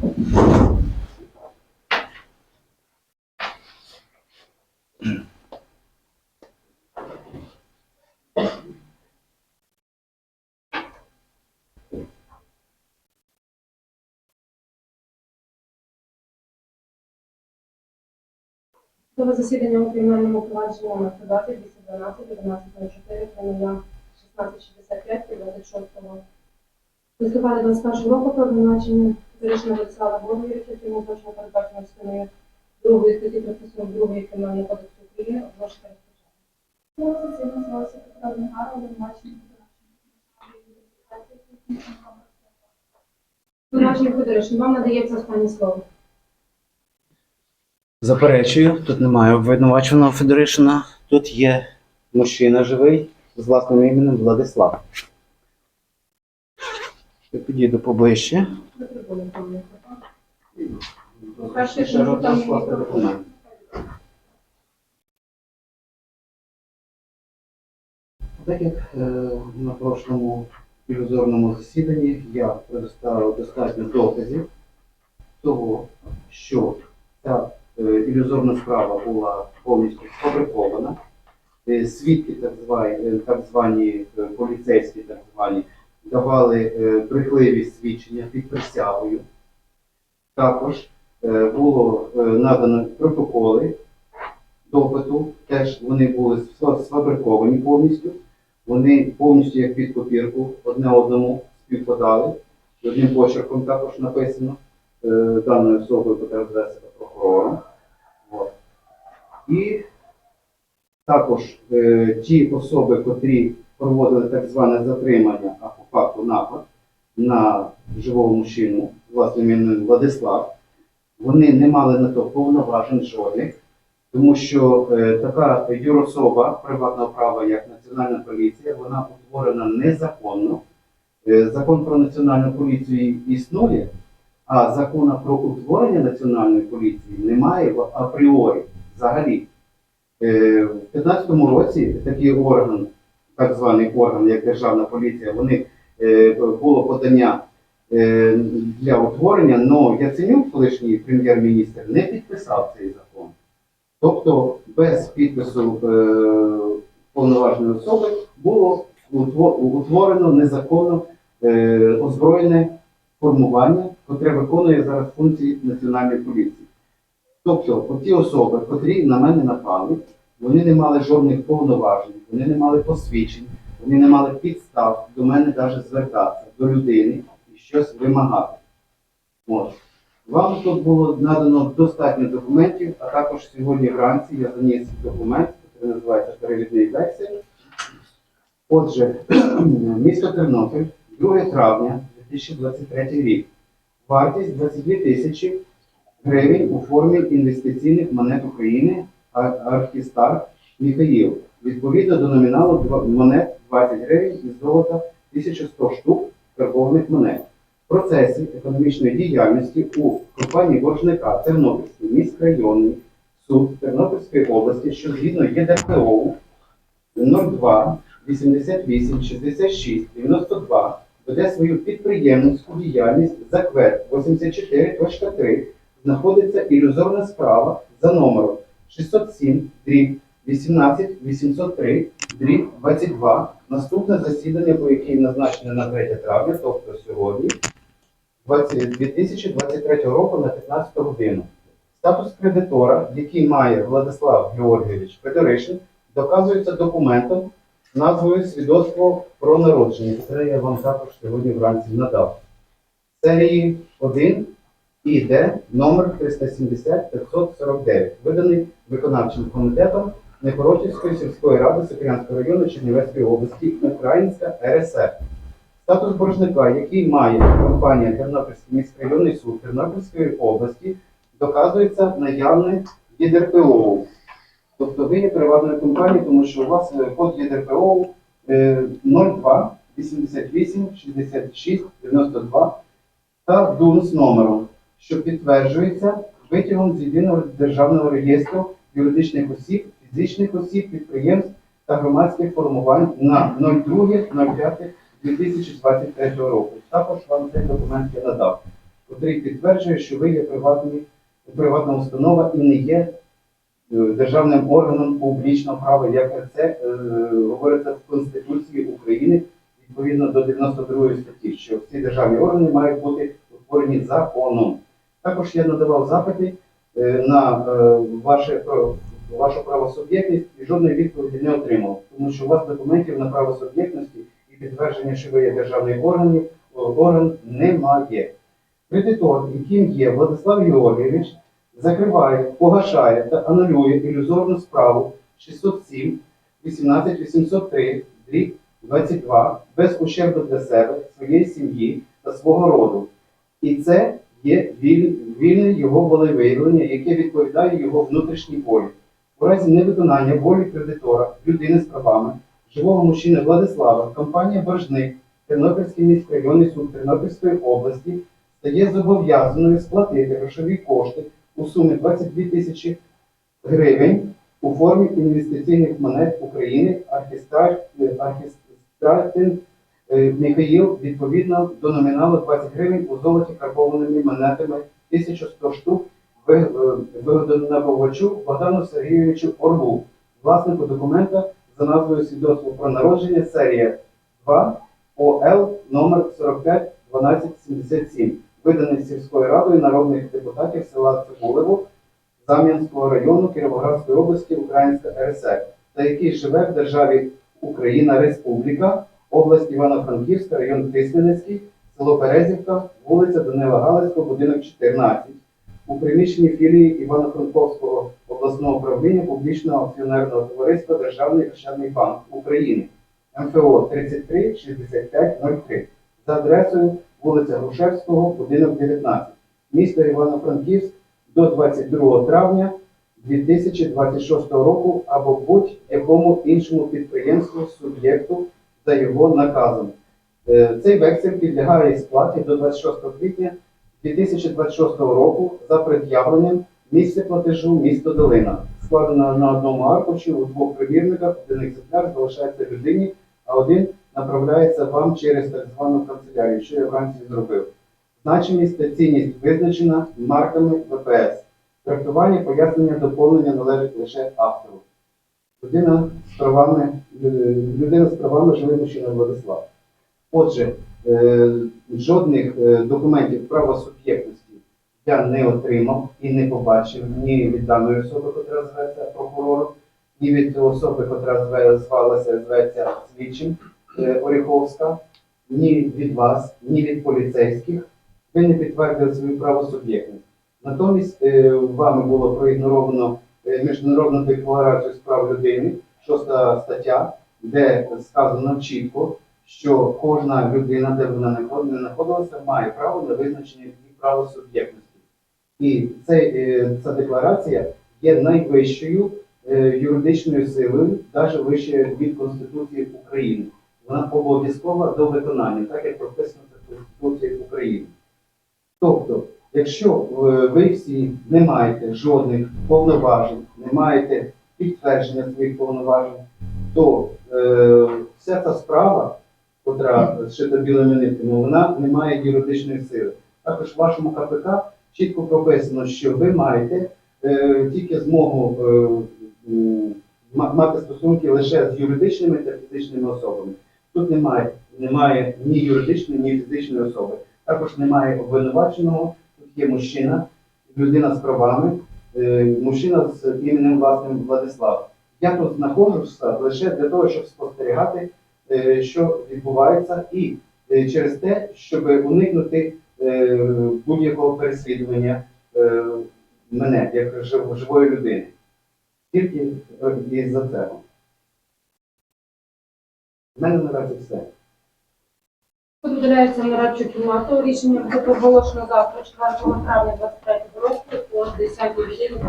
Судове засідання у кримінальному провадженні номер 20 212 1104 кримінал 1665 від 26 листопада 21 року про обвинувачення Зарішина Владислава Борговича, якому злочину передбачено частиною 2 статті 342 Кримінального кодексу України, оголошення Обвинувачення Федоришин, вам надається останнє слово. Заперечую, тут немає обвинуваченого Федоришина. Тут є мужчина живий з власним іменем Владислав. Я підійду поближче. Що там документ. Так як е, на прошлому ілюзорному засіданні я предоставив достатньо доказів того, що ця е, ілюзорна справа була повністю сфабрикована. Свідки, так звані, е, так звані поліцейські, так звані, давали е, брехливі свідчення під присягою. Також е, було е, надано протоколи допиту, теж вони були сфабриковані повністю. Вони повністю як під копірку одне одному співпадали. Одним почерком також написано даною особою, яка веде. І також ті особи, котрі проводили так зване затримання, а по факту напад на живого мужчину, власним іменем Владислав, вони не мали на то повноважень жодних, тому що е, така юрособа приватного права, як Національна поліція, вона утворена незаконно. Е, закон про національну поліцію існує, а закону про утворення національної поліції немає в апріорі взагалі. Е, в 2015 році такий орган, так званий орган, як Державна поліція, вони е, було подання е, для утворення, але Яценюк, колишній прем'єр-міністр, не підписав цей закон. Тобто без підпису е, повноважної особи було утворено незаконно озброєне формування, яке виконує зараз функції національної поліції. Тобто, ті особи, котрі на мене напали, вони не мали жодних повноважень, вони не мали посвідчень, вони не мали підстав до мене навіть звертатися, до людини і щось вимагати. От. Вам тут було надано достатньо документів, а також сьогодні вранці я заніс документ, який називається перевідний вексель. Отже, місто Тернопіль, 2 травня 2023 рік. Вартість 22 тисячі гривень у формі інвестиційних монет України Архістар Міхаїл. Відповідно до номіналу монет 20 гривень і золота 1100 штук карбованих монет. В процесі економічної діяльності у компанії боржника Тернопільський міськрайонний суд Тернопільської області, що згідно ЄДРПО 02 88 66 92 веде свою підприємницьку діяльність за квет 84.3 знаходиться ілюзорна справа за номером 607 дріб 18 803 дріб 22. Наступне засідання, по якій назначене на 3 травня, тобто сьогодні, 2023 року на 15 годину. Статус кредитора, який має Владислав Георгійович Федоришин, доказується документом назвою Свідоцтво про народження, яке я вам також сьогодні вранці надав. Серії 1 і Д номер 370 549, виданий виконавчим комітетом Непорочівської сільської ради Сокирянського району Чернівецької області, Українська РСР. Статус боржника, який має компанія Тернопільський міськрайонний суд Тернопільської області, доказується наявне ЄДРПО. Тобто ви є приватною компанією, тому що у вас е, код ЄДРПО е, 02 88 66 92 та ДУН з номером, що підтверджується витягом з єдиного державного реєстру юридичних осіб, фізичних осіб, підприємств та громадських формувань на 02.05.2023 року. Також вам цей документ я надав. який підтверджує, що ви є приватні, приватна установа і не є е, державним органом публічного права, як це е, говориться в Конституції України відповідно до 92 статті, що всі державні органи мають бути утворені законом. Також я надавав запити е, на е, ваше вашу правосуб'єктність і жодної відповіді не отримав, тому що у вас документів на правосуб'єктності і підтвердження, що ви є державний орган, орган немає. Кредитор, яким є Владислав Георгійович, закриває, погашає та анулює ілюзорну справу 607 18 803 дріб 22 без ущербу для себе, своєї сім'ї та свого роду. І це є вільне його волевиявлення, яке відповідає його внутрішній волі. У разі невиконання волі кредитора, людини з правами, живого мужчини Владислава, компанія Боржник, Тернопільський міськрайонний суд Тернопільської області стає зобов'язаною сплатити грошові кошти у сумі 22 тисячі гривень у формі інвестиційних монет України Архістратин Михаїл відповідно до номіналу 20 гривень у золоті карбованими монетами 1100 штук е, вигодонабувачу Богдану Сергійовичу Орлу, власнику документа за назвою свідоцтво про народження серія 2 ОЛ номер 45 1277, виданий сільською радою народних депутатів села Цибулево Зам'янського району Кіровоградської області Українська РСР, та який живе в державі Україна Республіка, область Івано-Франківська, район Тисменецький, село Березівка, вулиця Данила Галицького, будинок 14, у приміщенні філії Івано-Франковського обласного управління публічного акціонерного товариства Державний Ощадний банк України МФО 33 65 03 за адресою вулиця Грушевського, будинок 19, місто Івано-Франківськ до 22 травня 2026 року або будь-якому іншому підприємству суб'єкту за його наказом. Е, Цей вексель підлягає сплаті до 26 квітня 2026 року за пред'явленням місця платежу місто Долина. Складено на одному аркуші у двох примірниках, один екземпляр залишається людині, а один направляється вам через так звану канцелярію, що я вранці зробив. Значимість та цінність визначена марками ВПС. Трактування, пояснення, доповнення належить лише автору. Людина з правами, е, людина з правами живий мужчина Владислав. Отже, е, жодних е, документів правосуб'єктності я не отримав і не побачив ні від даної особи, яка зветься прокурором, ні від особи, яка звалася, зветься слідчим Оріховська, ні від вас, ні від поліцейських. Ви не підтвердили свою правосуб'єктність. Натомість вами було проігноровано Міжнародну декларацію з прав людини, шоста стаття, де сказано чітко, що кожна людина, де вона не знаходилася, має право на визначення її правосуб'єктності. І цей, е, ця декларація є найвищою е, юридичною силою, навіть вище від Конституції України. Вона обов'язкова до виконання, так як прописано в Конституції України. Тобто, якщо ви всі не маєте жодних повноважень, не маєте підтвердження своїх повноважень, то е, вся ця справа, котра шита білими нитками, вона не має юридичної сили. Також в вашому КПК чітко прописано, що ви маєте е, тільки змогу е, мати стосунки лише з юридичними та фізичними особами. Тут немає, немає ні юридичної, ні фізичної особи. Також немає обвинуваченого. Є мужчина, людина з правами, е, мужчина з іменем власним Владислав. Я тут знаходжуся лише для того, щоб спостерігати, е, що відбувається, і е, через те, щоб уникнути будь-якого переслідування мене як живої людини. Тільки із за цього. У мене наразі все. Поділяється нарадчу кімнату. Рішення буде проголошено завтра, 4 травня 23 року по 10 годині.